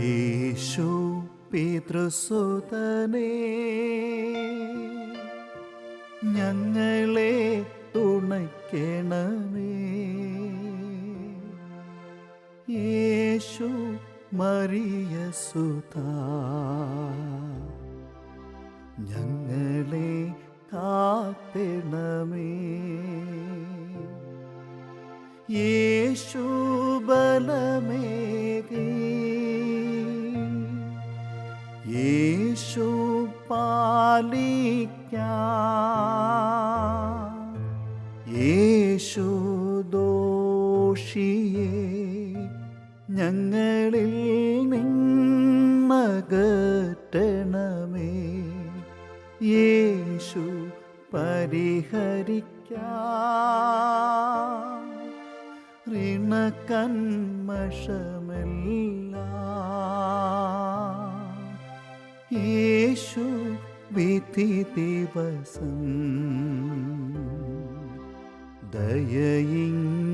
യേശു പിതൃസുതനേ ഞങ്ങളെ തുണയ്ക്കണമേ. യേശു മറിയ സുത ഞങ്ങളെ കാത്തിടണമേ യേശു ബലമേകി യേശു പാലിക്ക. യേശു ദോഷിയെ ഞങ്ങളിൽ നിന്നകറ്റണമേ യേശു പരിഹരിക്ക. ഋണകന്മഷമെല്ലാം दयि